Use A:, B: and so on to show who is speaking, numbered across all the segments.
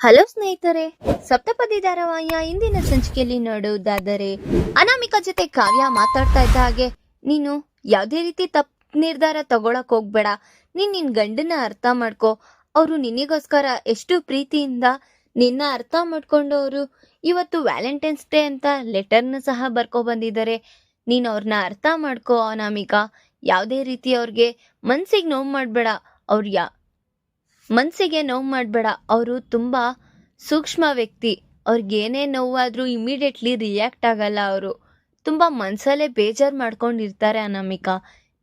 A: Hello ಸ್ನೇಹಿತರೆ, ಸಪ್ತಪದಿ ಧಾರಾವಾಹಿಯ ಇಂದಿನ ಸಂಚಿಕೆಯಲ್ಲಿ ನೋಡುವುದಾದರೆ ಅನಾಮಿಕ ಜೊತೆ ಕಾವ್ಯ ಮಾತಾಡ್ತಾ ಇದ್ದ ಹಾಗೆ, ನೀನು ಯಾವುದೇ ರೀತಿ ತಪ್ಪು ನಿರ್ಧಾರ ತಗೊಳಕ್ ಹೋಗ್ಬೇಡ. ನೀನ್ ನಿನ್ ಗಂಡನ ಅರ್ಥ ಮಾಡ್ಕೋ. ಅವರು ನಿನಗೋಸ್ಕರ ಎಷ್ಟು ಪ್ರೀತಿಯಿಂದ ನಿನ್ನ ಅರ್ಥ ಮಾಡ್ಕೊಂಡವರು ಇವತ್ತು ವ್ಯಾಲೆಂಟೈನ್ಸ್ ಡೇ ಅಂತ ಲೆಟರ್ನ ಸಹ ಬರ್ಕೊ ಬಂದಿದ್ದಾರೆ. ನೀನು ಅವ್ರನ್ನ ಅರ್ಥ ಮಾಡ್ಕೋ ಅನಾಮಿಕ. ಯಾವುದೇ ರೀತಿ ಅವ್ರಿಗೆ ಮನ್ಸಿಗೆ ನೋವು ಮಾಡಬೇಡ. ಅವ್ರು ಯಾ ಮನಸ್ಸಿಗೆ ನೋವು ಮಾಡಬೇಡ. ಅವರು ತುಂಬ ಸೂಕ್ಷ್ಮ ವ್ಯಕ್ತಿ. ಅವ್ರಿಗೇನೇ ನೋವಾದರೂ ಇಮಿಡಿಯೇಟ್ಲಿ ರಿಯಾಕ್ಟ್ ಆಗಲ್ಲ ಅವರು. ತುಂಬ ಮನಸಲ್ಲೇ ಬೇಜಾರು ಮಾಡ್ಕೊಂಡಿರ್ತಾರೆ ಅನಾಮಿಕಾ.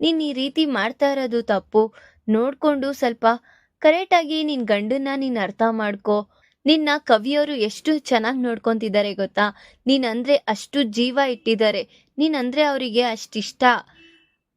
A: ನೀನು ಈ ರೀತಿ ಮಾಡ್ತಾ ಇರೋದು ತಪ್ಪು. ನೋಡಿಕೊಂಡು ಸ್ವಲ್ಪ ಕರೆಕ್ಟಾಗಿ ನಿನ್ನ ಗಂಡನ್ನ ನೀನು ಅರ್ಥ ಮಾಡ್ಕೋ. ನಿನ್ನ ಕವಿಯವರು ಎಷ್ಟು ಚೆನ್ನಾಗಿ ನೋಡ್ಕೊತಿದ್ದಾರೆ ಗೊತ್ತಾ? ನೀನಂದರೆ ಅಷ್ಟು ಜೀವ ಇಟ್ಟಿದ್ದಾರೆ. ನೀನಂದರೆ ಅವರಿಗೆ ಅಷ್ಟಿಷ್ಟ.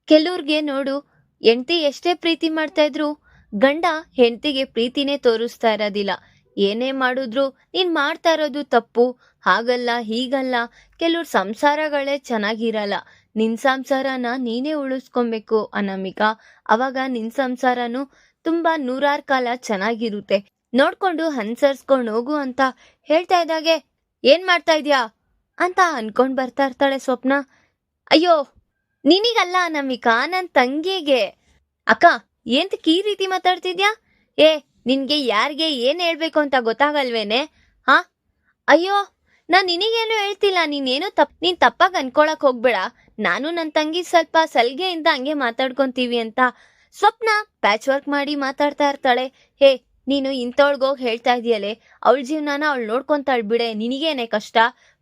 A: ಕೆಲವ್ರಿಗೆ ನೋಡು, ಹೆಂಡತಿ ಎಷ್ಟೇ ಪ್ರೀತಿ ಮಾಡ್ತಾ ಇದ್ರು ಗಂಡ ಹೆಂಡತಿಗೆ ಪ್ರೀತಿನೇ ತೋರಿಸ್ತಾ ಇರೋದಿಲ್ಲ. ಏನೇ ಮಾಡಿದ್ರು ನೀನ್ ಮಾಡ್ತಾ ಇರೋದು ತಪ್ಪು. ಹಾಗಲ್ಲ, ಹೀಗಲ್ಲ. ಕೆಲವ್ರ ಸಂಸಾರಗಳೇ ಚೆನ್ನಾಗಿರಲ್ಲ. ನಿನ್ ಸಂಸಾರನ ನೀನೇ ಉಳಿಸ್ಕೊಬೇಕು ಅನಮಿಕ. ಅವಾಗ ನಿನ್ ಸಂಸಾರನು ತುಂಬಾ ನೂರಾರು ಕಾಲ ಚೆನ್ನಾಗಿರುತ್ತೆ. ನೋಡ್ಕೊಂಡು ಅನ್ಸರ್ಸ್ಕೊಂಡು ಹೋಗು ಅಂತ ಹೇಳ್ತಾ ಇದ್ದಾಗೆ, ಏನ್ ಮಾಡ್ತಾ ಇದ್ಯಾ? ಅಂತ ಅನ್ಕೊಂಡ್ ಬರ್ತಾ ಇರ್ತಾಳೆ ಸ್ವಪ್ನ. ಅಯ್ಯೋ, ನಿನಗಲ್ಲ ಅನಾಮಿಕಾ ನನ್ನ ತಂಗಿಗೆ. ಅಕ್ಕ ಏಂತಕ್ ಈ ರೀತಿ ಮಾತಾಡ್ತಿದ್ಯಾ? ಏ, ನಿನ್ಗೆ ಯಾರಿಗೆ ಏನ್ ಹೇಳ್ಬೇಕು ಅಂತ ಗೊತ್ತಾಗಲ್ವೇನೆ? ಹಾ? ಅಯ್ಯೋ, ನಾನ್ ನಿನಗೇನು ಹೇಳ್ತಿಲ್ಲ. ನೀನೇನು ತಪ್, ನೀನ್ ತಪ್ಪಾಗಿ ಅನ್ಕೊಳಕ್ ಹೋಗ್ಬೇಡ. ನಾನು ನನ್ನ ತಂಗಿ ಸ್ವಲ್ಪ ಸಲ್ಗೆಯಿಂದ ಹಂಗೆ ಮಾತಾಡ್ಕೊಂತೀವಿ ಅಂತ. ಸ್ವಪ್ನ ಪ್ಯಾಚ್ ವರ್ಕ್ ಮಾಡಿ ಮಾತಾಡ್ತಾ ಇರ್ತಾಳೆ. ಹೇ, ನೀನು ಇಂಥವಳ್ಗೋಗಿ ಹೇಳ್ತಾ ಇದೆಯಲ್ಲೇ ಅವಳ ಜೀವನಾನ ಅವಳು ನೋಡ್ಕೊಂತಾಳ್ ಬಿಡೆ ನಿನಗೇನೆ ಕಷ್ಟ?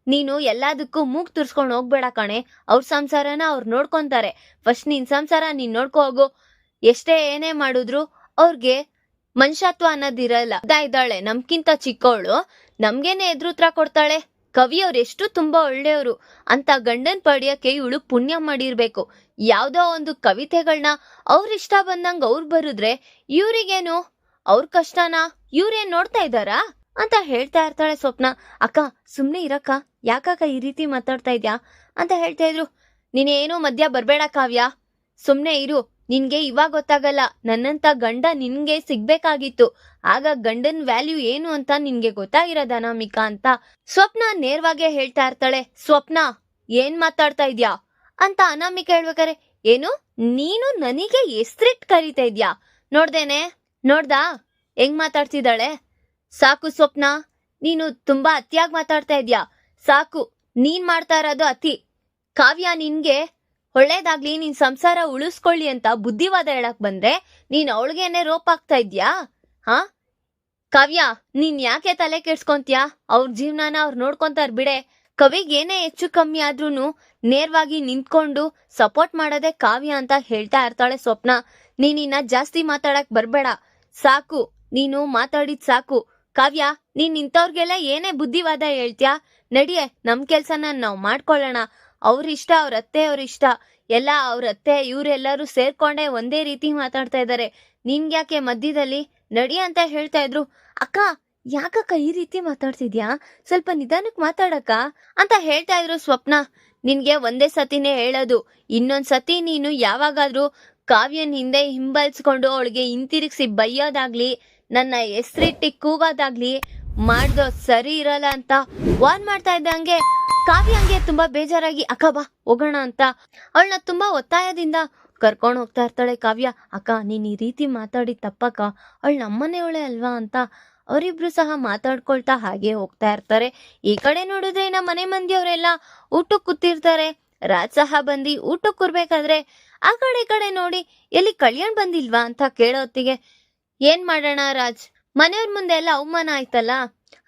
A: ನೀನು ಎಲ್ಲದಕ್ಕೂ ಮೂಗ್ ತುರ್ಸ್ಕೊಂಡು ಹೋಗ್ಬೇಡ ಕಣೆ. ಅವ್ರ ಸಂಸಾರನ ಅವ್ರು ನೋಡ್ಕೊಂತಾರೆ. ಫಸ್ಟ್ ನಿನ್ ಸಂಸಾರ ನೀನ್ ನೋಡ್ಕೋ ಹೋಗು. ಎಷ್ಟೇ ಏನೇ ಮಾಡಿದ್ರು ಅವ್ರಿಗೆ ಮನುಷ್ಯತ್ವ ಅನ್ನೋದಿರಲ್ಲ. ಇದ್ದಾಳೆ, ನಮ್ಕಿಂತ ಚಿಕ್ಕವಳು ನಮ್ಗೇನೆ ಎದುರುತ್ರ ಕೊಡ್ತಾಳೆ. ಕವಿಯವ್ರು ಎಷ್ಟು ತುಂಬಾ ಒಳ್ಳೆಯವರು. ಅಂತ ಗಂಡನ್ ಪಡೆಯಕ್ಕೆ ಇವಳು ಪುಣ್ಯ ಮಾಡಿರ್ಬೇಕು. ಯಾವ್ದೋ ಒಂದು ಕವಿತೆಗಳನ್ನ ಅವ್ರ ಇಷ್ಟ ಬಂದಂಗ ಅವ್ರು ಬರುದ್ರೆ ಇವ್ರಿಗೇನು? ಅವ್ರ ಕಷ್ಟನ? ಇವ್ರೇನ್ ನೋಡ್ತಾ ಇದ್ದಾರಾ? ಅಂತ ಹೇಳ್ತಾ ಇರ್ತಾಳೆ ಸ್ವಪ್ನ. ಅಕ್ಕ, ಸುಮ್ನೆ ಇರಕ್ಕ. ಯಾಕಕ್ಕ ಈ ರೀತಿ ಮಾತಾಡ್ತಾ ಇದ್ಯಾ? ಅಂತ ಹೇಳ್ತಾ ಇದ್ರು. ನೀನೇನು ಮಧ್ಯ ಬರ್ಬೇಡ ಕಾವ್ಯ. ಸುಮ್ನೆ ಇರು. ನಿನ್ಗೆ ಇವಾಗ ಗೊತ್ತಾಗಲ್ಲ, ನನ್ನಂತ ಗಂಡ ನಿನ್ಗೆ ಸಿಗ್ಬೇಕಾಗಿತ್ತು. ಆಗ ಗಂಡನ್ ವ್ಯಾಲ್ಯೂ ಏನು ಅಂತ ನಿನ್ಗೆ ಗೊತ್ತಾಗಿರೋದ ಅನಾಮಿಕಾ ಅಂತ? ಸ್ವಪ್ನ ನೇರವಾಗೇ ಹೇಳ್ತಾ ಇರ್ತಾಳೆ. ಸ್ವಪ್ನ, ಏನ್ ಮಾತಾಡ್ತಾ ಇದ್ಯಾ? ಅಂತ ಅನಾಮಿಕಾ ಹೇಳ್ಬೇಕಾರೆ ಏನು? ನೀನು ನನಗೆ ಎಸ್ತ್ರಿಟ್ ಕರಿತಾ ಇದ್ಯಾ? ನೋಡ್ದೇನೆ, ನೋಡ್ದಾ? ಹೆಂಗ್ ಮಾತಾಡ್ತಿದ್ದಾಳೆ? ಸಾಕು ಸ್ವಪ್ನ, ನೀನು ತುಂಬಾ ಅತಿಯಾಗಿ ಮಾತಾಡ್ತಾ ಇದ್ಯಾ? ಸಾಕು, ನೀನ್ ಮಾಡ್ತಾ ಇರೋದು ಅತಿ. ಕಾವ್ಯ ನಿನ್ಗೆ ಒಳ್ಳೇದಾಗ್ಲಿ, ನಿನ್ ಸಂಸಾರ ಉಳಿಸ್ಕೊಳ್ಳಿ ಅಂತ ಬುದ್ಧಿವಾದ ಹೇಳಕ್ ಬಂದ್ರೆ ನೀನ್ ಅವಳಿಗೇನೆ ರೋಪ್ ಆಗ್ತಾ ಇದ್ಯಾ? ಹಾ? ಕಾವ್ಯ, ನೀನ್ ಯಾಕೆ ತಲೆ ಕೆಡ್ಸ್ಕೊಂತೀಯ? ಅವ್ರ ಜೀವನನ ಅವ್ರ ನೋಡ್ಕೊಂತಾರ ಬಿಡೆ. ಕವಿಗೆ ಏನೇ ಹೆಚ್ಚು ಕಮ್ಮಿ ಆದ್ರೂ ನೇರವಾಗಿ ನಿಂತ್ಕೊಂಡು ಸಪೋರ್ಟ್ ಮಾಡೋದೇ ಕಾವ್ಯ ಅಂತ ಹೇಳ್ತಾ ಇರ್ತಾಳೆ ಸ್ವಪ್ನ. ನೀನಿನ್ನ ಜಾಸ್ತಿ ಮಾತಾಡಕ್ ಬರ್ಬೇಡ. ಸಾಕು, ನೀನು ಮಾತಾಡಿದ್ ಸಾಕು. ಕಾವ್ಯ, ನೀನ್ ಇಂಥವ್ರಿಗೆಲ್ಲ ಏನೇ ಬುದ್ಧಿವಾದ ಹೇಳ್ತ್ಯಾ? ನಡಿಯೇ, ನಮ್ ಕೆಲ್ಸನ ನಾವ್ ಮಾಡ್ಕೊಳ್ಳೋಣ. ಅವ್ರ ಇಷ್ಟ, ಅವ್ರ ಅತ್ತೆ ಅವ್ರ ಇಷ್ಟ. ಎಲ್ಲ ಅವ್ರ ಅತ್ತೆ ಇವರೆಲ್ಲರೂ ಸೇರ್ಕೊಂಡೆ ಒಂದೇ ರೀತಿ ಮಾತಾಡ್ತಾ ಇದ್ದಾರೆ ನಿನ್ಗ್ಯಾಕೆ ಮಧ್ಯದಲ್ಲಿ ನಡಿ ಅಂತ ಹೇಳ್ತಾ ಇದ್ರು. ಅಕ್ಕ, ಯಾಕಕ್ಕ ಈ ರೀತಿ ಮಾತಾಡ್ತಿದ್ಯಾ? ಸ್ವಲ್ಪ ನಿಧಾನಕ್ಕೆ ಮಾತಾಡಕ್ಕ ಅಂತ ಹೇಳ್ತಾ ಇದ್ರು ಸ್ವಪ್ನ. ನಿನ್ಗೆ ಒಂದೇ ಸತಿನೇ ಹೇಳೋದು. ಇನ್ನೊಂದ್ ಸತಿ ನೀನು ಯಾವಾಗಾದ್ರೂ ಕಾವ್ಯನ್ ಹಿಂದೆ ಹಿಂಬಾಲಿಸ್ಕೊಂಡು ಅವಳಿಗೆ ಹಿಂತಿರುಗಿಸಿ ಬೈಯೋದಾಗ್ಲಿ, ನನ್ನ ಹೆಸ್ರಿಟ್ಟಿ ಕೂಗೋದಾಗ್ಲಿ ಮಾಡ್ದೋ ಸರಿ ಇರಲ್ಲ ಅಂತ ವಾರ್ನ್ ಮಾಡ್ತಾ ಇದ್ದಂಗೆ ಕಾವ್ಯ ಹಂಗೆ ತುಂಬಾ ಬೇಜಾರಾಗಿ, ಅಕ್ಕ ಬಾ, ಹೋಗೋಣ ಅಂತ. ಅವಳನ್ನ ತುಂಬಾ ಒತ್ತಾಯದಿಂದ ಕರ್ಕೊಂಡು ಹೋಗ್ತಾ ಇರ್ತಾಳೆ ಕಾವ್ಯ. ಅಕ್ಕ, ನೀನ್ ಈ ರೀತಿ ಮಾತಾಡಿ ತಪ್ಪಕ್ಕ, ಅವಳು ನಮ್ಮನೆಯವಳೆ ಅಲ್ವಾ ಅಂತ ಅವರಿಬ್ರು ಸಹ ಮಾತಾಡ್ಕೊಳ್ತಾ ಹಾಗೆ ಹೋಗ್ತಾ ಇರ್ತಾರೆ. ಈ ಕಡೆ ನೋಡಿದ್ರೆ ನಮ್ಮ ಮನೆ ಮಂದಿಯವರೆಲ್ಲ ಊಟಕ್ಕೆ ಕೂತಿರ್ತಾರೆ. ರಾಜ್ ಸಹ ಬಂದು ಊಟಕ್ಕೆ ಕೂರ್ಬೇಕಾದ್ರೆ ಆ ಕಡೆ ಕಡೆ ನೋಡಿ, ಎಲ್ಲಿ ಕಲ್ಯಾಣ್ ಬಂದಿಲ್ವಾ? ಅಂತ ಕೇಳೋ ಹೊತ್ತಿಗೆ, ಏನ್ ಮಾಡೋಣ ರಾಜ್? ಮನೆಯವ್ರ ಮುಂದೆ ಎಲ್ಲ ಅವಮಾನ ಆಯ್ತಲ್ಲ?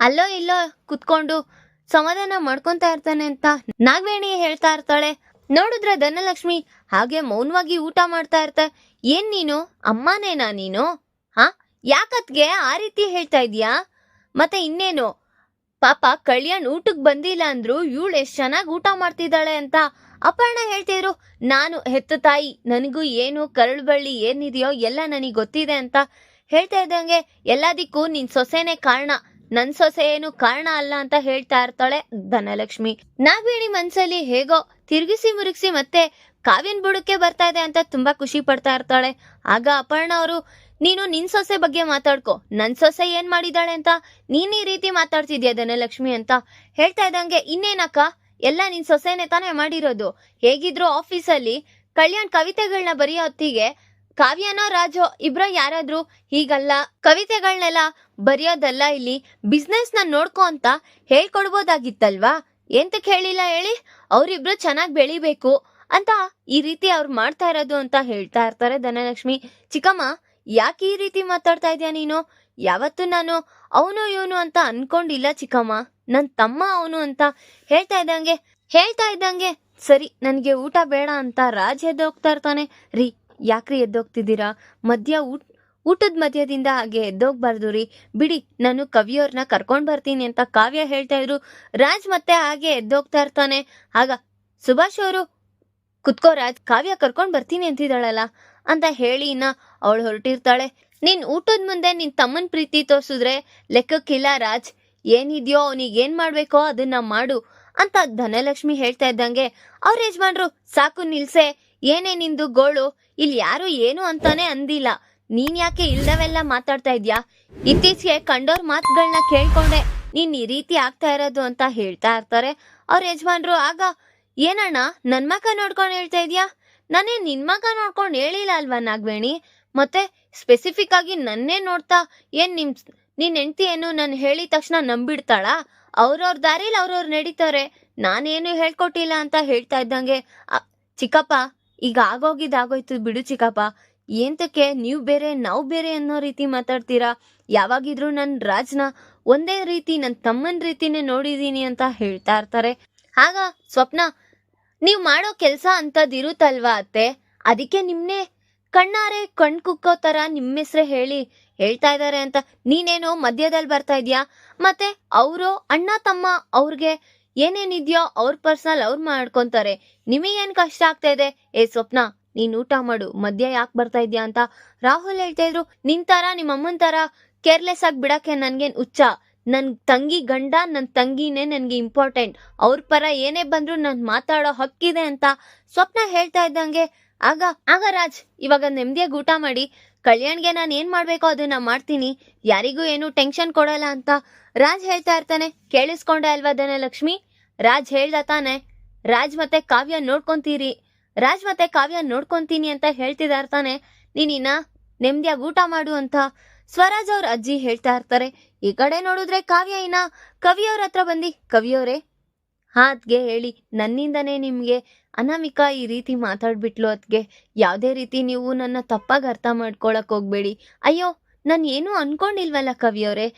A: ಅಲ್ಲೋ ಇಲ್ಲೋ ಕುತ್ಕೊಂಡು ಸಮಾಧಾನ ಮಾಡ್ಕೊಂತಾ ಇರ್ತಾನೆ ಅಂತ ನಾಗವೇಣಿ ಹೇಳ್ತಾ ಇರ್ತಾಳೆ. ನೋಡಿದ್ರೆ ಧನಲಕ್ಷ್ಮಿ? ಹಾಗೆ ಮೌನವಾಗಿ ಊಟ ಮಾಡ್ತಾ ಇರ್ತ. ಏನ್ ನೀನು? ಅಮ್ಮನೇನಾ ನೀನು? ಹಾ? ಯಾಕತ್ಗೆ? ಆ ರೀತಿ ಹೇಳ್ತಾ ಇದೀಯಾ? ಮತ್ತೆ ಇನ್ನೇನು? ಪಾಪ ಕಲ್ಯಾಣ್ ಊಟಕ್ ಬಂದಿಲ್ಲ ಅಂದ್ರು ಇವಳು ಎಷ್ಟು ಚೆನ್ನಾಗಿ ಊಟ ಮಾಡ್ತಿದ್ದಾಳೆ ಅಂತ ಅಪರ್ಣ ಹೇಳ್ತಿದ್ರು ನಾನು ಹೆತ್ತ ತಾಯಿ, ನನಗೂ ಏನು ಕರಳು ಬಳ್ಳಿ ಏನಿದೆಯೋ ಎಲ್ಲ ನನಗೆ ಗೊತ್ತಿದೆ ಅಂತ ಹೇಳ್ತಾ ಇದ್ದಂಗೆ, ಎಲ್ಲದಕ್ಕೂ ನಿನ್ ಸೊಸೆನೆ ಕಾರಣ. ನನ್ ಸೊಸೆ ಏನು ಕಾರಣ ಅಲ್ಲ ಅಂತ ಹೇಳ್ತಾ ಇರ್ತಾಳೆ ಧನಲಕ್ಷ್ಮಿ. ನಾಗವೇಣಿ ಮನ್ಸಲ್ಲಿ ಹೇಗೋ ತಿರುಗಿಸಿ ಮುರುಗಿಸಿ ಮತ್ತೆ ಕಾವ್ಯನ್ ಬುಡಕ್ಕೆ ಬರ್ತಾ ಇದೆ ಅಂತ ತುಂಬಾ ಖುಷಿ ಪಡ್ತಾ ಇರ್ತಾಳೆ. ಆಗ ಅಪರ್ಣ ಅವರು, ನೀನು ನಿನ್ ಸೊಸೆ ಬಗ್ಗೆ ಮಾತಾಡ್ಕೊ. ನನ್ ಸೊಸೆ ಏನ್ ಮಾಡಿದಾಳೆ ಅಂತ ನೀನ್ ಈ ರೀತಿ ಮಾತಾಡ್ತಿದ್ಯಾ ಧನಲಕ್ಷ್ಮಿ ಅಂತ ಹೇಳ್ತಾ ಇದ್ದಂಗೆ, ಇನ್ನೇನಕ್ಕ? ಎಲ್ಲ ನಿನ್ ಸೊಸೆನೆ ತಾನೇ ಮಾಡಿರೋದು. ಹೇಗಿದ್ರು ಆಫೀಸಲ್ಲಿ ಕಲ್ಯಾಣ್ ಕವಿತೆಗಳನ್ನ ಬರೆಯೋ ಹೊತ್ತಿಗೆ ಕಾವ್ಯನೋ ರಾಜೋ ಇಬ್ರ ಯಾರಾದ್ರೂ ಹೀಗಲ್ಲ ಕವಿತೆಗಳನ್ನೆಲ್ಲ ಬರೆಯೋದಲ್ಲ ಇಲ್ಲಿ ಬಿಸ್ನೆಸ್ನ ನೋಡ್ಕೊ ಅಂತ ಹೇಳ್ಕೊಡ್ಬೋದಾಗಿತ್ತಲ್ವಾ? ಎಂತ ಹೇಳಿಲ್ಲ ಹೇಳಿ? ಅವರಿಬ್ರು ಚೆನ್ನಾಗಿ ಬೆಳಿಬೇಕು ಅಂತ ಈ ರೀತಿ ಅವ್ರು ಮಾಡ್ತಾ ಇರೋದು ಅಂತ ಹೇಳ್ತಾ ಇರ್ತಾರೆ ಧನಲಕ್ಷ್ಮಿ. ಚಿಕ್ಕಮ್ಮ, ಯಾಕೆ ಈ ರೀತಿ ಮಾತಾಡ್ತಾ ಇದೀಯ ನೀನು? ಯಾವತ್ತು ನಾನು ಅವನು ಇವನು ಅಂತ ಅನ್ಕೊಂಡಿಲ್ಲ ಚಿಕ್ಕಮ್ಮ. ನನ್ ತಮ್ಮ ಅವನು ಅಂತ ಹೇಳ್ತಾ ಇದ್ದಂಗೆ ಹೇಳ್ತಾ ಇದ್ದಂಗೆ, ಸರಿ, ನನಗೆ ಊಟ ಬೇಡ ಅಂತ ರಾಜ್ ಎದ್ದೋಗ್ತಾ ಇರ್ತಾನೆ. ರೀ ಯಾಕ್ರಿ ಎದ್ದೋಗ್ತಿದ್ದೀರಾ? ಮಧ್ಯ ಊಟ, ಊಟದ ಮಧ್ಯದಿಂದ ಹಾಗೆ ಎದ್ದೋಗ್ಬಾರ್ದು ರೀ. ಬಿಡಿ, ನಾನು ಕವಿಯವ್ರನ್ನ ಕರ್ಕೊಂಡು ಬರ್ತೀನಿ ಅಂತ ಕಾವ್ಯ ಹೇಳ್ತಾ ಇದ್ರು. ರಾಜ್ ಮತ್ತೆ ಹಾಗೆ ಎದ್ದೋಗ್ತಾ ಇರ್ತಾನೆ. ಆಗ ಸುಭಾಷ್ ಅವರು, ಕುತ್ಕೋ ರಾಜ್, ಕಾವ್ಯ ಕರ್ಕೊಂಡು ಬರ್ತೀನಿ ಅಂತಿದ್ದಾಳಲ್ಲ? ಅಂತ ಹೇಳಿ ಇನ್ನ ಅವಳು ಹೊರಟಿರ್ತಾಳೆ. ನಿನ್ ಊಟದ ಮುಂದೆ ನಿನ್ ತಮ್ಮನ್ ಪ್ರೀತಿ ತೋರ್ಸಿದ್ರೆ ಲೆಕ್ಕಕ್ಕಿಲ್ಲ ರಾಜ್. ಏನಿದ್ಯೋ ಅವನಿಗೆ ಏನ್ ಮಾಡ್ಬೇಕೋ ಅದನ್ನ ಮಾಡು ಅಂತ ಧನಲಕ್ಷ್ಮಿ ಹೇಳ್ತಾ ಇದ್ದಂಗೆ ಅವ್ರ ಯಜಮಾನ್ರು, ಸಾಕು ನಿಲ್ಸೆ ಏನೇ ನಿಂದು ಗೋಳು, ಇಲ್ಲಿ ಯಾರು ಏನು ಅಂತಾನೆ ಅಂದಿಲ್ಲ. ನೀನ್ ಯಾಕೆ ಇಲ್ದವೆಲ್ಲ ಮಾತಾಡ್ತಾ ಇದ್ಯಾ? ಇತ್ತೀಚೆಗೆ ಕಂಡೋರ್ ಮಾತುಗಳನ್ನ ಕೇಳ್ಕೊಂಡೆ, ನೀನ್ ಈ ರೀತಿ ಆಗ್ತಾ ಇರೋದು ಅಂತ ಹೇಳ್ತಾ ಇರ್ತಾರೆ. ಅವ್ರ ಯಜಮಾನ್ರು, ಆಗ, ಏನಣ್ಣ, ನನ್ ಮಗ ನೋಡ್ಕೊಂಡು ಹೇಳ್ತಾ ಇದ್ಯಾ? ನಾನೇ ನಿನ್ ಮಗ ನೋಡ್ಕೊಂಡು ಹೇಳಿಲ್ಲ ಅಲ್ವಾ ನಾಗವೇಣಿ? ಮತ್ತೆ ಸ್ಪೆಸಿಫಿಕ್ ಆಗಿ ನನ್ನೇ ನೋಡ್ತಾ, ಏನ್ ನಿಮ್ ನಿನ್ ಹೆಂಡತಿ ಏನು ನಾನು ಹೇಳಿದ ತಕ್ಷಣ ನಂಬಿಡ್ತಾಳಾ? ಅವ್ರವ್ರ ದಾರಿಲಿ ಅವ್ರವ್ರು ನಡೀತಾರೆ. ನಾನೇನು ಹೇಳ್ಕೊಟ್ಟಿಲ್ಲ ಅಂತ ಹೇಳ್ತಾ ಇದ್ದಂಗೆ ಚಿಕ್ಕಪ್ಪ ಈಗ ಆಗೋಗಿದ್ ಆಗೋಯ್ತು ಬಿಡು ಚಿಕ್ಕಪ್ಪ. ಏಂತಕ್ಕೆ ನೀವು ಬೇರೆ, ನಾವು ಬೇರೆ ಅನ್ನೋ ರೀತಿ ಮಾತಾಡ್ತೀರಾ? ಯಾವಾಗಿದ್ರು ನನ್ ರಾಜ್ನ ಒಂದೇ ರೀತಿ ನನ್ನ ತಮ್ಮನ ರೀತಿನೇ ನೋಡಿದೀನಿ ಅಂತ ಹೇಳ್ತಾ ಇರ್ತಾರೆ. ಆಗ ಸ್ವಪ್ನ, ನೀವು ಮಾಡೋ ಕೆಲಸ ಅಂತದಿರುತ್ತಲ್ವಾ ಅತ್ತೆ? ಅದಕ್ಕೆ ನಿಮ್ನೆ ಕಣ್ಣಾರೆ, ಕಣ್ ಕುಕ್ಕೋ ತರ ನಿಮ್ಮ ಹೆಸ್ರೇ ಹೇಳಿ ಹೇಳ್ತಾ ಇದ್ದಾರೆ ಅಂತ ನೀನೇನೋ ಮಧ್ಯದಲ್ಲಿ ಬರ್ತಾ ಇದೀಯಾ? ಮತ್ತೆ ಅವರು, ಅಣ್ಣ, ತಮ್ಮ ಅವ್ರಿಗೆ ಏನೇನಿದ್ಯೋ ಅವ್ರ ಪರ್ಸನಲ್ ಅವ್ರು ಮಾಡ್ಕೊಂತಾರೆ. ನಿಮಗೇನ್ ಕಷ್ಟ ಆಗ್ತಾ ಇದೆ? ಏ ಸ್ವಪ್ನ, ನೀನ್ ಊಟ ಮಾಡು, ಮಧ್ಯ ಯಾಕೆ ಬರ್ತಾ ಇದ್ಯಾ ಅಂತ ರಾಹುಲ್ ಹೇಳ್ತಾ ಇದ್ರು, ನಿನ್ ತರ ನಿಮ್ಮ ಅಮ್ಮನ್ ತರ ಕೇರ್ಲೆಸ್ ಆಗಿ ಬಿಡಕ್ಕೆ ನನ್ಗೇನ್ ಹುಚ್ಚ. ನನ್ ತಂಗಿ ಗಂಡ, ನನ್ ತಂಗಿನೇ ನನ್ಗೆ ಇಂಪಾರ್ಟೆಂಟ್. ಅವ್ರ ಪರ ಏನೇ ಬಂದ್ರು ನಾನು ಮಾತಾಡೋ ಹಕ್ಕಿದೆ ಅಂತ ಸ್ವಪ್ನ ಹೇಳ್ತಾ ಇದ್ದಂಗೆ, ಆಗ ಆಗ ರಾಜ್, ಇವಾಗ ನೆಮ್ಮದಿಯಾಗಿ ಊಟ ಮಾಡಿ, ಕಲ್ಯಾಣ್ಗೆ ನಾನು ಏನ್ ಮಾಡ್ಬೇಕೋ ಅದನ್ನ ಮಾಡ್ತೀನಿ, ಯಾರಿಗೂ ಏನು ಟೆನ್ಷನ್ ಕೊಡಲ್ಲ ಅಂತ ರಾಜ್ ಹೇಳ್ತಾ ಇರ್ತಾನೆ. ಕೇಳಿಸ್ಕೊಂಡೆ ಅಲ್ವಾ ಧನಲಕ್ಷ್ಮಿ? ರಾಜ್ ಹೇಳ್ದ ತಾನೆ, ರಾಜ್ ಮತ್ತೆ ಕಾವ್ಯ ನೋಡ್ಕೊಂತೀರಿ. ರಾಜ್ ಮತ್ತೆ ಕಾವ್ಯ ನೋಡ್ಕೊಂತೀನಿ ಅಂತ ಹೇಳ್ತಿದಾರ್ ತಾನೆ. ನೀನಿನ್ನ ನೆಮ್ಮದಿಯಾಗಿ ಊಟ ಮಾಡು ಅಂತ ಸ್ವರಾಜ್ ಅವ್ರ ಅಜ್ಜಿ ಹೇಳ್ತಾ ಇರ್ತಾರೆ. ಈ ಕಡೆ ನೋಡಿದ್ರೆ ಕಾವ್ಯ ಇನ್ನ ಕವಿಯವ್ರ ಹತ್ರ ಬಂದಿ. ಕವಿಯವ್ರೆ ಹಾತ್ಗೆ ಹೇಳಿ, ನನ್ನಿಂದನೇ ನಿಮ್ಗೆ ಅನಾಮಿಕಾ ಈ ರೀತಿ ಮಾತಾಡ್ಬಿಟ್ಲು ಅದ್ಗೆ. ಯಾವುದೇ ರೀತಿ ನೀವು ನನ್ನ ತಪ್ಪಾಗಿ ಅರ್ಥ ಮಾಡ್ಕೊಳಕ್ ಹೋಗ್ಬೇಡಿ. ಅಯ್ಯೋ, ನಾನು ಏನೂ ಅನ್ಕೊಂಡಿಲ್ವಲ್ಲ ಕವಿಯವರೇ.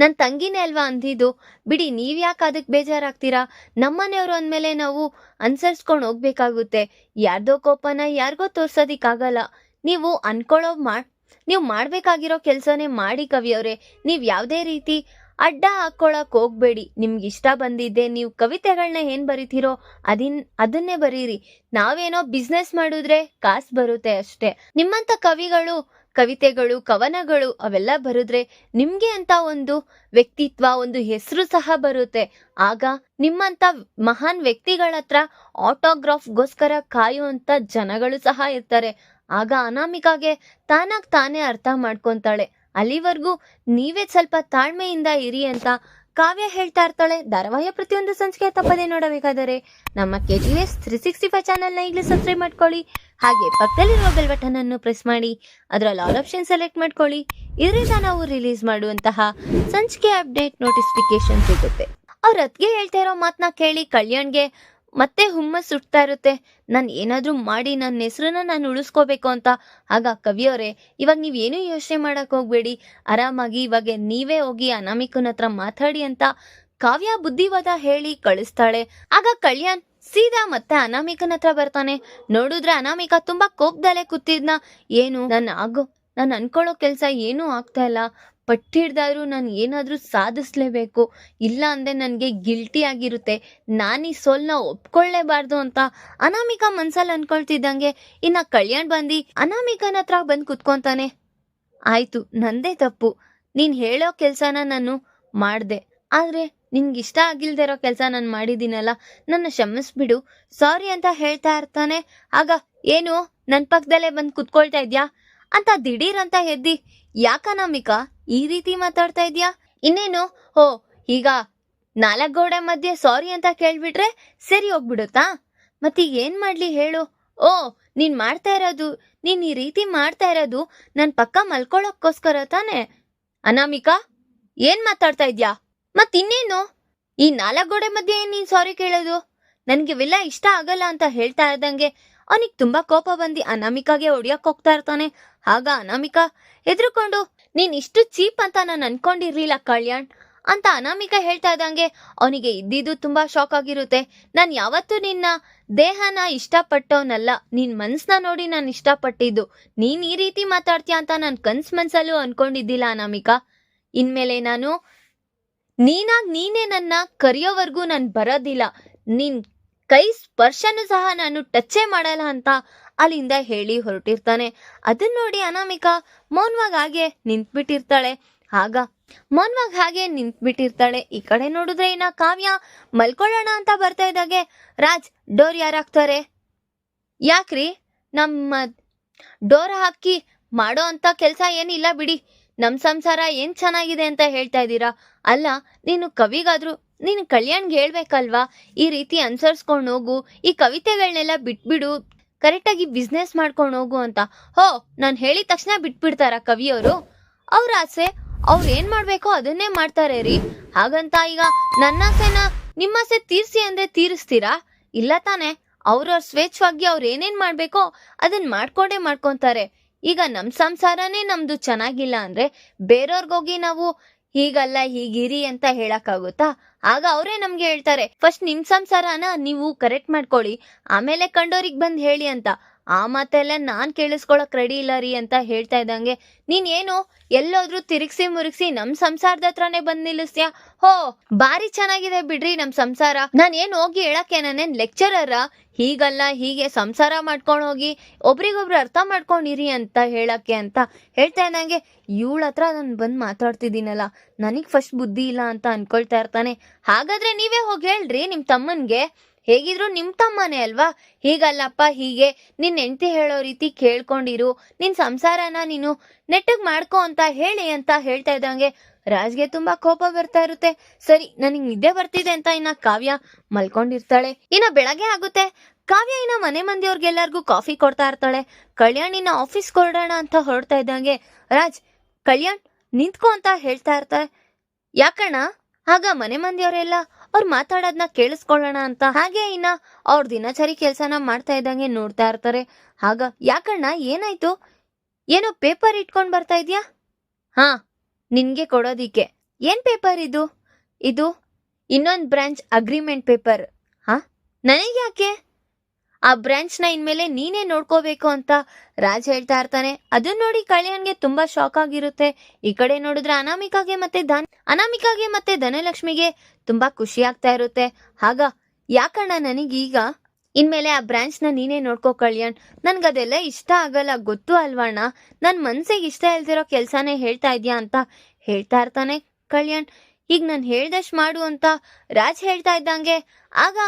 A: ನನ್ನ ತಂಗಿನೇ ಅಲ್ವಾ ಅಂದಿದ್ದು? ಬಿಡಿ, ನೀವ್ಯಾಕೆ ಅದಕ್ಕೆ ಬೇಜಾರಾಗ್ತೀರಾ? ನಮ್ಮನೆಯವರು ಅಂದಮೇಲೆ ನಾವು ಅನುಸರಿಸ್ಕೊಂಡು ಹೋಗ್ಬೇಕಾಗುತ್ತೆ. ಯಾರ್ದೋ ಕೋಪನ ಯಾರಿಗೋ ತೋರ್ಸೋದಿಕ್ಕಾಗಲ್ಲ. ನೀವು ಅನ್ಕೊಳ್ಳೋ ಮಾಡ್, ನೀವು ಮಾಡಬೇಕಾಗಿರೋ ಕೆಲಸನೇ ಮಾಡಿ ಕವಿಯವರೇ. ನೀವು ಯಾವುದೇ ರೀತಿ ಅಡ್ಡ ಹಾಕೊಳಕ್ ಹೋಗ್ಬೇಡಿ. ನಿಮ್ಗೆ ಇಷ್ಟ ಬಂದಿದ್ದೆ ನೀವು ಕವಿತೆಗಳನ್ನ ಏನು ಬರಿತೀರೋ ಅದಿನ್, ಅದನ್ನೇ ಬರೀರಿ. ನಾವೇನೋ ಬಿಸ್ನೆಸ್ ಮಾಡಿದ್ರೆ ಕಾಸು ಬರುತ್ತೆ ಅಷ್ಟೇ. ನಿಮ್ಮಂತ ಕವಿಗಳು ಕವಿತೆಗಳು, ಕವನಗಳು ಅವೆಲ್ಲ ಬರೆದ್ರೆ ನಿಮ್ಗೆ ಅಂತ ಒಂದು ವ್ಯಕ್ತಿತ್ವ, ಒಂದು ಹೆಸರು ಸಹ ಬರುತ್ತೆ. ಆಗ ನಿಮ್ಮಂತ ಮಹಾನ್ ವ್ಯಕ್ತಿಗಳ ಹತ್ರ ಆಟೋಗ್ರಾಫ್ಗೋಸ್ಕರ ಕಾಯುವಂತ ಜನಗಳು ಸಹ ಇರ್ತಾರೆ. ಆಗ ಅನಾಮಿಕಾಗೆ ತಾನಾಗ್ ತಾನೇ ಅರ್ಥ ಮಾಡ್ಕೊಂತಾಳೆ. ಅಲ್ಲಿವರೆಗೂ ನೀವೇ ಸ್ವಲ್ಪ ತಾಳ್ಮೆಯಿಂದ ಇರಿ ಅಂತ ಕಾವ್ಯ ಹೇಳ್ತಾ ಇರ್ತಾಳೆ ಧಾರಾವಾಹಿಯ ಪ್ರತಿಯೊಂದು ಸಂಚಿಕೆ ತಪ್ಪದೆ ನೋಡಬೇಕಾದರೆ ನಮ್ಮ K G S three sixty five ಚಾನಲ್ನ ಈಗಲೇ ಸಬ್ಸ್ಕ್ರೈಬ್ ಮಾಡ್ಕೊಳ್ಳಿ. ಹಾಗೆ ಪಕ್ಕದಲ್ಲಿರುವ ಬೆಲ್ ಬಟನ್ ಅನ್ನು ಪ್ರೆಸ್ ಮಾಡಿ, ಅದರಲ್ಲಿ ಆಲ್ ಆಪ್ಷನ್ ಸೆಲೆಕ್ಟ್ ಮಾಡ್ಕೊಳ್ಳಿ. ಇದರಿಂದ ನಾವು ರಿಲೀಸ್ ಮಾಡುವಂತಹ ಸಂಚಿಕೆ ಅಪ್ಡೇಟ್ ನೋಟಿಫಿಕೇಶನ್ ಸಿಗುತ್ತೆ. ಅವ್ರ ಅತ್ಗೆ ಹೇಳ್ತಾ ಇರೋ ಮಾತನ್ನ ಕೇಳಿ ಕಲ್ಯಾಣ್ಗೆ ಮತ್ತೆ ಹುಮ್ಮಸ್ ಸುಟ್ತಾ ಇರುತ್ತೆ. ನಾನು ಏನಾದರೂ ಮಾಡಿ ನನ್ನ ಹೆಸರನ್ನ ನಾನು ಉಳಿಸ್ಕೋಬೇಕು ಅಂತ. ಆಗ ಕವಿಯವರೇ, ಇವಾಗ ನೀವೇನೂ ಯೋಚನೆ ಮಾಡಕ್ ಹೋಗ್ಬೇಡಿ. ಆರಾಮಾಗಿ ಇವಾಗ ನೀವೇ ಹೋಗಿ ಅನಾಮಿಕನ ಹತ್ರ ಮಾತಾಡಿ ಅಂತ ಕಾವ್ಯ ಬುದ್ಧಿವಾದ ಹೇಳಿ ಕಳಿಸ್ತಾಳೆ. ಆಗ ಕಲ್ಯಾಣ್ ಸೀದಾ ಮತ್ತೆ ಅನಾಮಿಕನ ಹತ್ರ ಬರ್ತಾನೆ. ನೋಡಿದ್ರೆ ಅನಾಮಿಕ ತುಂಬಾ ಕೋಪದಲ್ಲೇ ಕೂತಿದ್ನ. ಏನು ನನ್ನ ಆಗೋ ನಾನು ಅನ್ಕೊಳ್ಳೋ ಕೆಲಸ ಏನೂ ಆಗ್ತಾ ಇಲ್ಲ. ಪಟ್ಟಿಡ್ದಾದ್ರೂ ನಾನು ಏನಾದರೂ ಸಾಧಿಸ್ಲೇಬೇಕು. ಇಲ್ಲ ಅಂದರೆ ನನಗೆ ಗಿಲ್ಟಿ ಆಗಿರುತ್ತೆ. ನಾನು ಈ ಸೋಲ್ನ ಒಪ್ಕೊಳ್ಳೇಬಾರ್ದು ಅಂತ ಅನಾಮಿಕಾ ಮನ್ಸಲ್ಲಿ ಅನ್ಕೊಳ್ತಿದ್ದಂಗೆ ಇನ್ನ ಕಲ್ಯಾಣ್ ಬಂದು ಅನಾಮಿಕನ ಹತ್ರ ಬಂದು ಕುತ್ಕೊತಾನೆ. ಆಯಿತು, ನಂದೇ ತಪ್ಪು. ನೀನು ಹೇಳೋ ಕೆಲಸನ ನಾನು ಮಾಡಿದೆ. ಆದ್ರೆ ನಿನ್ಗೆ ಇಷ್ಟ ಆಗಿಲ್ದೇ ಇರೋ ಕೆಲಸ ನಾನು ಮಾಡಿದ್ದೀನಲ್ಲ, ನನ್ನ ಕ್ಷಮಿಸ್ಬಿಡು. ಸಾರಿ ಅಂತ ಹೇಳ್ತಾ ಇರ್ತಾನೆ. ಆಗ, ಏನು? ನನ್ನ ಪಕ್ಕದಲ್ಲೇ ಬಂದು ಕುತ್ಕೊಳ್ತಾ ಇದ್ಯಾ? ಅಂತ ದಿಢೀರ್ ಅಂತ ಎದ್ದಿ ಯಾಕ ನಮಿಕಾ? ಈ ರೀತಿ ಮಾತಾಡ್ತಾ ಇದ್ಯಾ? ಇನ್ನೇನು? ಓ ಈಗ ನಾಲ್ಕು ಗೋಡೆ ಮಧ್ಯೆ ಸಾರಿ ಅಂತ ಕೇಳ್ಬಿಟ್ರೆ ಸರಿ ಹೋಗ್ಬಿಡುತ್ತಾ? ಮತ್ತೀಗ ಏನ್ ಮಾಡ್ಲಿ ಹೇಳು? ಓ, ನೀನ್ ಮಾಡ್ತಾ ಇರೋದು, ನೀನ್ ಈ ರೀತಿ ಮಾಡ್ತಾ ಇರೋದು ನನ್ ಪಕ್ಕ ಮಲ್ಕೊಳಕ್ಕೋಸ್ಕರ ತಾನೆ? ಅನಾಮಿಕಾ, ಏನ್ ಮಾತಾಡ್ತಾ ಇದ್ಯಾ? ಮತ್ ಇನ್ನೇನು? ಈ ನಾಲ್ಕು ಗೋಡೆ ಮಧ್ಯೆ ಏನ್ ನೀನ್ ಸಾರಿ ಕೇಳೋದು? ನನ್ಗೆ ಇವೆಲ್ಲ ಇಷ್ಟ ಆಗಲ್ಲ ಅಂತ ಹೇಳ್ತಾ ಇದ್ದಂಗೆ ಅವನಿಗೆ ತುಂಬಾ ಕೋಪ ಬಂದು ಅನಾಮಿಕಾಗೆ ಹೊಡಿಯಕ್ ಹೋಗ್ತಾ ಇರ್ತಾನೆ. ಆಗ ಅನಾಮಿಕಾ ಹೆದರ್ಕೊಂಡು ನೀನ್ ಇಷ್ಟು ಚೀಪ್ ಅಂತ ನಾನು ಅನ್ಕೊಂಡಿರ್ಲಿಲ್ಲ ಕಲ್ಯಾಣ್ ಅಂತ ಅನಾಮಿಕಾ ಹೇಳ್ತಾ ಇದ್ದಂಗೆ ಅವನಿಗೆ ಇದ್ದಿದ್ದು ತುಂಬಾ ಶಾಕ್ ಆಗಿರುತ್ತೆ. ನಾನು ಯಾವತ್ತೂ ನಿನ್ನ ದೇಹನ ಇಷ್ಟಪಟ್ಟವನಲ್ಲ. ನಿನ್ ಮನ್ಸ್ನ ನೋಡಿ ನಾನು ಇಷ್ಟಪಟ್ಟಿದ್ದು. ನೀನ್ ಈ ರೀತಿ ಮಾತಾಡ್ತೀಯ ಅಂತ ನಾನು ಕನ್ಸ್ ಮನ್ಸಲ್ಲೂ ಅನ್ಕೊಂಡಿದ್ದಿಲ್ಲ ಅನಾಮಿಕಾ. ಇನ್ಮೇಲೆ ನಾನು ನೀನಾಗ್ ನೀನೇ ನನ್ನ ಕರೆಯೋವರೆಗೂ ನಾನು ಬರೋದಿಲ್ಲ. ನಿನ್ ಕೈ ಸ್ಪರ್ಶನೂ ಸಹ ನಾನು ಟಚ್ಚೇ ಮಾಡಲ್ಲ ಅಂತ ಅಲ್ಲಿಂದ ಹೇಳಿ ಹೊರಟಿರ್ತಾನೆ. ಅದನ್ನ ನೋಡಿ ಅನಾಮಿಕಾ ಮೌನವಾಗಿ ಹಾಗೆ ನಿಂತ್ಬಿಟ್ಟಿರ್ತಾಳೆ. ಆಗ ಮೌನವಾಗಿ ಹಾಗೆ ನಿಂತ್ಬಿಟ್ಟಿರ್ತಾಳೆ. ಈ ಕಡೆ ನೋಡಿದ್ರೆ ಇನ್ನ ಕಾವ್ಯ ಮಲ್ಕೊಳ್ಳೋಣ ಅಂತ ಬರ್ತಾ ಇದ್ದಾಗೆ. ರಾಜ್, ಡೋರ್ ಯಾರಾಗ್ತಾರೆ? ಯಾಕ್ರಿ? ನಮ್ಮ ಡೋರ್ ಹಾಕಿ ಮಾಡೋ ಅಂತ ಕೆಲಸ ಏನಿಲ್ಲ ಬಿಡಿ. ನಮ್ಮ ಸಂಸಾರ ಏನ್ ಚೆನ್ನಾಗಿದೆ ಅಂತ ಹೇಳ್ತಾ ಇದ್ದೀರಾ? ಅಲ್ಲ, ನೀನು ಕವಿಗಾದ್ರೂ ನೀನು ಕಲ್ಯಾಣ್ಗೆ ಹೇಳ್ಬೇಕಲ್ವಾ? ಈ ರೀತಿ ಅನ್ಸರ್ಸ್ಕೊಂಡು ಹೋಗು, ಈ ಕವಿತೆಗಳನ್ನೆಲ್ಲ ಬಿಟ್ಬಿಡು, ಕರೆಕ್ಟಾಗಿ ಬಿಸ್ನೆಸ್ ಮಾಡ್ಕೊಂಡು ಹೋಗು ಅಂತ. ಹೋ, ನಾನು ಹೇಳಿದ ತಕ್ಷಣ ಬಿಟ್ಬಿಡ್ತಾರ ಕವಿಯವರು? ಅವ್ರ ಆಸೆ, ಅವ್ರು ಏನ್ ಮಾಡ್ಬೇಕೋ ಅದನ್ನೇ ಮಾಡ್ತಾರೆ ರೀ. ಹಾಗಂತ ಈಗ ನನ್ನ ಆಸೆನ ನಿಮ್ಮ ಆಸೆ ತೀರ್ಸಿ ಅಂದ್ರೆ ತೀರಿಸ್ತೀರಾ? ಇಲ್ಲ ತಾನೆ ಅವ್ರವ್ರ ಸ್ವೇಚ್ಛವಾಗಿ ಅವ್ರು ಏನೇನ್ ಮಾಡ್ಬೇಕೋ ಅದನ್ನ ಮಾಡ್ಕೊಂಡೇ ಮಾಡ್ಕೊಂತಾರೆ. ಈಗ ನಮ್ ಸಂಸಾರನೇ ನಮ್ದು ಚೆನ್ನಾಗಿಲ್ಲ ಅಂದ್ರೆ ಬೇರೆಯವ್ರಿಗೋಗಿ ನಾವು ಹೀಗಲ್ಲ, ಹೀಗಿರಿ ಅಂತ ಹೇಳಕ್ಕಾಗುತ್ತಾ? ಆಗ ಅವರೇ ನಮ್ಗೆ ಹೇಳ್ತಾರೆ, ಫಸ್ಟ್ ನಿಮ್ ಸಂಸಾರನ ನೀವು ಕರೆಕ್ಟ್ ಮಾಡ್ಕೊಳ್ಳಿ, ಆಮೇಲೆ ಕಂಡೋರಿಗ್ ಬಂದ್ ಹೇಳಿ ಅಂತ. ಆ ಮಾತೆಲ್ಲ ನಾನ್ ಕೇಳಿಸ್ಕೊಳಕ್ ರೆಡಿ ಇಲ್ಲ ರೀ ಅಂತ ಹೇಳ್ತಾ ಇದ್ದಂಗೆ, ನೀನ್ ಏನು? ಎಲ್ಲೋದ್ರೂ ತಿರುಗ್ಸಿ ಮುರುಗ್ಸಿ ನಮ್ ಸಂಸಾರದ ಹತ್ರನೇ ಬಂದ್ ನಿಲ್ಲಿಸ್ತೀಯ? ಹೋ ಬಾರಿ ಚೆನ್ನಾಗಿದೆ ಬಿಡ್ರಿ ನಮ್ ಸಂಸಾರ. ನಾನ್ ಏನ್ ಹೋಗಿ ಹೇಳಕ್ಕೆ ನಾನೇನ್ ಲೆಕ್ಚರರ ಹೀಗಲ್ಲ, ಹೀಗೆ ಸಂಸಾರ ಮಾಡ್ಕೊಂಡು ಹೋಗಿ ಒಬ್ರಿಗೊಬ್ರು ಅರ್ಥ ಮಾಡ್ಕೊಂಡಿರಿ ಅಂತ ಹೇಳಕ್ಕೆ ಅಂತ ಹೇಳ್ತಾ ಇದ್ದಂಗೆ, ಇವಳ ಹತ್ರ ನಾನು ಬಂದು ಮಾತಾಡ್ತಿದ್ದೀನಲ್ಲ, ನನಗೆ ಫಸ್ಟ್ ಬುದ್ಧಿ ಇಲ್ಲ ಅಂತ ಅನ್ಕೊಳ್ತಾ ಇರ್ತಾನೆ. ಹಾಗಾದ್ರೆ ನೀವೇ ಹೋಗಿ ಹೇಳ್ರಿ ನಿಮ್ ತಮ್ಮನ್ಗೆ. ಹೇಗಿದ್ರು ನಿಮ್ ತಮ್ಮನೇ ಅಲ್ವಾ? ಹೀಗಲ್ಲಪ್ಪ, ಹೀಗೆ. ನಿನ್ ಹೆಂಡತಿ ಹೇಳೋ ರೀತಿ ಕೇಳ್ಕೊಂಡಿರು. ನಿನ್ ಸಂಸಾರನ ನೀನು ನೆಟ್ಟಗ್ ಮಾಡ್ಕೋ ಅಂತ ಹೇಳಿ ಅಂತ ಹೇಳ್ತಾ ಇದ್ದಂಗೆ ರಾಜ್ಗೆ ತುಂಬಾ ಕೋಪ ಬರ್ತಾ ಇರುತ್ತೆ. ಸರಿ, ನನಗ್ ನಿದ್ದೆ ಬರ್ತಿದೆ ಅಂತ ಇನ್ನ ಕಾವ್ಯ ಮಲ್ಕೊಂಡಿರ್ತಾಳೆ. ಇನ್ನ ಬೆಳಗ್ಗೆ ಆಗುತ್ತೆ. ಕಾವ್ಯ ಇನ್ನ ಮನೆ ಮಂದಿಯವ್ರಿಗೆಲ್ಲರಿಗೂ ಕಾಫಿ ಕೊಡ್ತಾ ಇರ್ತಾಳೆ. ಕಲ್ಯಾಣ್ ಇನ್ನ ಆಫೀಸ್ ಕೊಡೋಣ ಅಂತ ಹೊರಡ್ತಾ ಇದ್ದಂಗೆ ರಾಜ್, ಕಲ್ಯಾಣ್ ನಿಂತ್ಕೋ ಅಂತ ಹೇಳ್ತಾ ಇರ್ತಾಳೆ ಯಾಕಣ್ಣ? ಆಗ ಮನೆ ಮಂದಿಯವರೆಲ್ಲ ಅವ್ರು ಮಾತಾಡೋದನ್ನ ಕೇಳಿಸ್ಕೊಳ್ಳೋಣ ಅಂತ. ಹಾಗೆ ಇನ್ನ ಅವ್ರ ದಿನಚರಿ ಕೆಲಸನ ಮಾಡ್ತಾ ಇದ್ದಂಗೆ ನೋಡ್ತಾ ಇರ್ತಾರೆ. ಆಗ, ಯಾಕಣ್ಣ, ಏನಾಯ್ತು? ಏನೋ ಪೇಪರ್ ಇಟ್ಕೊಂಡ್ ಬರ್ತಾ ಇದ್ಯಾ? ಹಾ, ನಿನ್ಗೆ ಕೊಡೋದಿಕ್ಕೆ. ಏನ್ ಪೇಪರ್ ಇದು? ಇದು ಇನ್ನೊಂದು ಬ್ರಾಂಚ್ ಅಗ್ರಿಮೆಂಟ್ ಪೇಪರ್. ಹಾ ನನಗೆ ಯಾಕೆ ಆ ಬ್ರಾಂಚ್ನ ಇನ್ಮೇಲೆ ನೀನೇ ನೋಡ್ಕೋಬೇಕು ಅಂತ ರಾಜ್ ಹೇಳ್ತಾ ಇರ್ತಾನೆ. ಅದನ್ನ ನೋಡಿ ಕಲ್ಯಾಣ್ಗೆ ತುಂಬಾ ಶಾಕ್ ಆಗಿರುತ್ತೆ. ಈ ಕಡೆ ನೋಡಿದ್ರೆ ಅನಾಮಿಕಾಗೆ ಮತ್ತೆ ಧನ್, ಅನಾಮಿಕಾಗೆ ಮತ್ತೆ ಧನಲಕ್ಷ್ಮಿಗೆ ತುಂಬಾ ಖುಷಿ ಆಗ್ತಾ ಇರುತ್ತೆ. ಆಗ ಯಾಕಣ್ಣ ನನಗೀಗ ಇನ್ಮೇಲೆ ಆ ಬ್ರಾಂಚ್ನ ನೀನೇ ನೋಡ್ಕೋ ಕಲ್ಯಾಣ್? ನನ್ಗದೆಲ್ಲ ಇಷ್ಟ ಆಗಲ್ಲ, ಗೊತ್ತು ಅಲ್ವಣ್ಣ? ನನ್ ಮನ್ಸಿಗೆ ಇಷ್ಟ ಇಲ್ದಿರೋ ಕೆಲ್ಸಾನೇ ಹೇಳ್ತಾ ಇದ್ಯಾ ಅಂತ ಹೇಳ್ತಾ ಇರ್ತಾನೆ ಕಲ್ಯಾಣ್. ಈಗ ನಾನು ಹೇಳ್ದಷ್ಟು ಮಾಡು ಅಂತ ರಾಜ್ ಹೇಳ್ತಾ ಇದ್ದಂಗೆ ಆಗ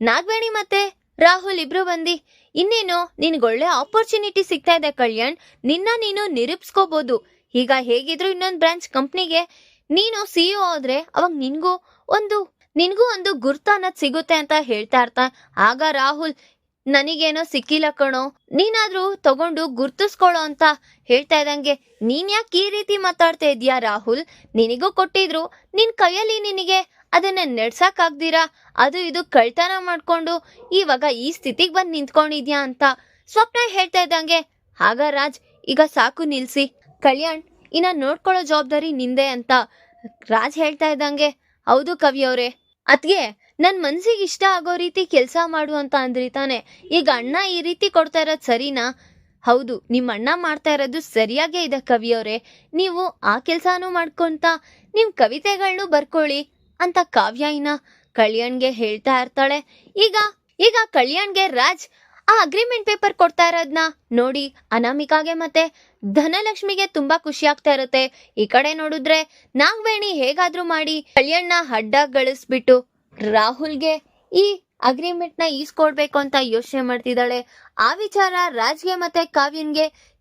A: ನಾಗವೇಣಿ ಮತ್ತೆ ರಾಹುಲ್ ಇಬ್ರು ಬಂದಿ. ಇನ್ನೇನು ನಿನ್ಗೊಳ್ಳೆ ಆಪರ್ಚುನಿಟಿ ಸಿಗ್ತಾ ಇದೆ ಕಲ್ಯಾಣ್. ನಿನ್ನ ನೀನು ನಿರೂಪಿಸ್ಕೋಬಹುದು ಈಗ ಹೇಗಿದ್ರು ಇನ್ನೊಂದು ಬ್ರಾಂಚ್ ಕಂಪ್ನಿಗೆ ನೀನು ಸಿಇಒ ಆದ್ರೆ ಅವಾಗ ನಿನ್ಗೂ ಒಂದು ನಿನ್ಗೂ ಒಂದು ಗುರ್ತ ಅನ್ನೋದು ಸಿಗುತ್ತೆ ಅಂತ ಹೇಳ್ತಾ ಇರ್ತಾ ಆಗ ರಾಹುಲ್, ನನಗೇನೋ ಸಿಕ್ಕಿಲ್ಲ ಕಣೋ. ನೀನಾದ್ರೂ ತಗೊಂಡು ಗುರ್ತಿಸ್ಕೊಳ್ಳೋ ಅಂತ ಹೇಳ್ತಾ ಇದ್ದಂಗೆ. ನೀನ್ ಯಾಕೆ ಈ ರೀತಿ ಮಾತಾಡ್ತಾ ಇದೀಯಾ ರಾಹುಲ್? ನಿನಗೂ ಕೊಟ್ಟಿದ್ರು. ನಿನ್ ಕೈಯಲ್ಲಿ ನಿನಗೆ ಅದನ್ನ ನಡ್ಸಕ್ ಆಗ್ದಿರಾ ಅದು ಇದು ಕಳ್ತನ ಮಾಡ್ಕೊಂಡು ಇವಾಗ ಈ ಸ್ಥಿತಿಗೆ ಬಂದು ನಿಂತ್ಕೊಂಡಿದ್ಯಾ ಅಂತ ಸ್ವಪ್ನ ಹೇಳ್ತಾ ಇದ್ದಂಗೆ, ಆಗ ರಾಜ್, ಈಗ ಸಾಕು ನಿಲ್ಸಿ. ಕಲ್ಯಾಣ್, ಇನ್ನ ನೋಡ್ಕೊಳ್ಳೋ ಜವಾಬ್ದಾರಿ ನಿಂದೆ ಅಂತ ರಾಜ್ ಹೇಳ್ತಾ ಇದ್ದಂಗೆ, ಹೌದು ಕವಿಯವ್ರೆ ಅದ್ಗೆ ನನ್ನ ಮನ್ಸಿಗೆ ಇಷ್ಟ ಆಗೋ ರೀತಿ ಕೆಲಸ ಮಾಡು ಅಂತ ಅಂದ್ರಿ ತಾನೆ. ಈಗ ಅಣ್ಣ ಈ ರೀತಿ ಕೊಡ್ತಾ ಇರೋದು ಸರಿನಾ? ಹೌದು ನಿಮ್ಮ ಅಣ್ಣ ಮಾಡ್ತಾ ಇರೋದು ಸರಿಯಾಗೇ ಇದೆ ಕವಿಯವ್ರೆ ನೀವು ಆ ಕೆಲಸನೂ ಮಾಡ್ಕೊಂತ ನಿಮ್ಮ ಕವಿತೆಗಳನ್ನೂ ಬರ್ಕೊಳ್ಳಿ. ಅಂತ ಕಾವ್ಯ ಇನ್ನ ಕಲ್ಯಾಣ್ಗೆ ಹೇಳ್ತಾ ಇರ್ತಾಳೆ. ಈಗ ಈಗ ಕಲ್ಯಾಣ್ಗೆ ರಾಜ್ ಆ ಅಗ್ರಿಮೆಂಟ್ ಪೇಪರ್ ಕೊಡ್ತಾ ಇರೋದ್ನ ನೋಡಿ ಅನಾಮಿಕಾಗೆ ಮತ್ತೆ ಧನಲಕ್ಷ್ಮಿಗೆ ತುಂಬಾ ಖುಷಿ ಆಗ್ತಾ ಇರುತ್ತೆ. ಈ ಕಡೆ ನೋಡಿದ್ರೆ ನಾಗವೇಣಿ ಹೇಗಾದ್ರೂ ಮಾಡಿ ಕಲ್ಯಾಣ್ನ ಅಡ್ಡ ಗಳಿಸ್ಬಿಟ್ಟು ರಾಹುಲ್ಗೆ ಈ ಅಗ್ರಿಮೆಂಟ್ನ ಈಸ್ಕೊಡ್ಬೇಕು ಅಂತ ಯೋಚನೆ ಮಾಡ್ತಿದ್ದಾಳೆ. ಆ ವಿಚಾರ ರಾಜ್ಗೆ ಮತ್ತೆ ಕಾವ್ಯನ್ಗೆ